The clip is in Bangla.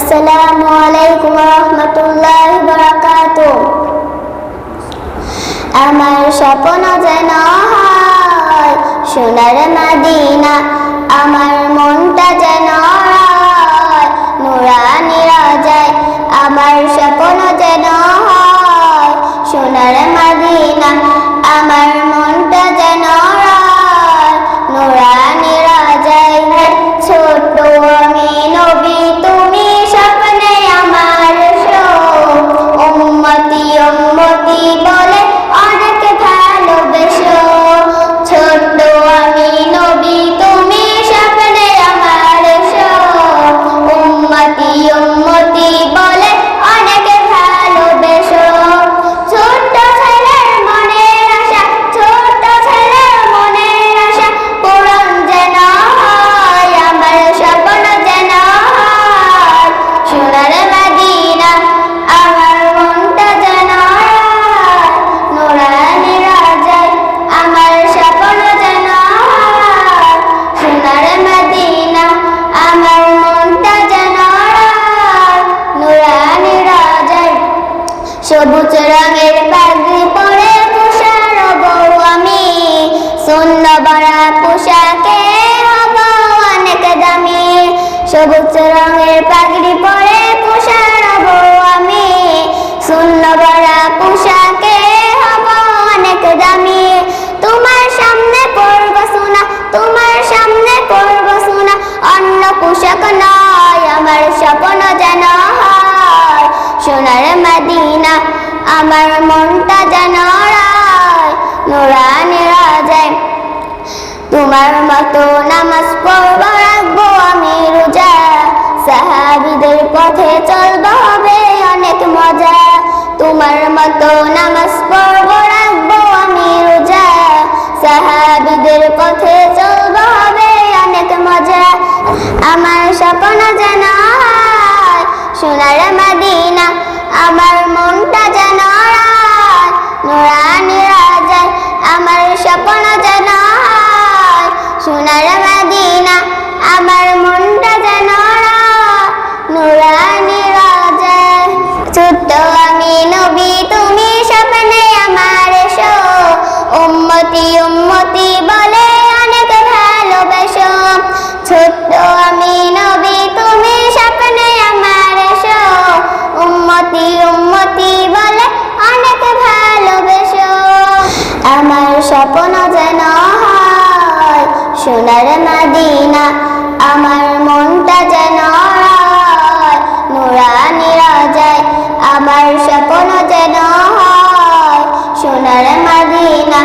আসসালামু আলাইকুম রহমতুল্লাহ বরাকাত আমার স্বপ্ন যেন হয় সোনার মাদিনা আমার সবুজ রঙের পাগড়ি পরে তুষার বউ আমি। শূন্য বড়া পোশাকে হব অনেক দামি। সবুজ রঙের পাগড়ি পরে তুষার বউ আমি। শূন্য বড়া পোশাকে হব অনেক দামি। তোমার সামনে পড়ব শোনা তোমার সামনে পড়ব শোনা অন্য পোশাক নয়, আমার স্বপ্ন সোনার মদিনা, আমার মনটা যেন নুরানি রাজায় তোমার মতো নামাজ পড়ব, রাখব আমি রোজা। সাহাবিদের পথে সোনার মদিনা আমার মনটা যেন নুরানি ছোট্ট আমি নবী, তুমি স্বপ্নে আমার এসো। উম্মতি উম্মতি বলে অনেক ভালোবেসো। ছোট্ট আমি নবী, তুমি স্বপ্নে আমার এসো। উম্মতি উম্মতি বলে অনেক ভালোবেসো। আমার স্বপ্ন সোনার মাদিনা আমার মনটা যেন নুরানি রাজায় আমার স্বপ্ন যেন সোনার মাদিনা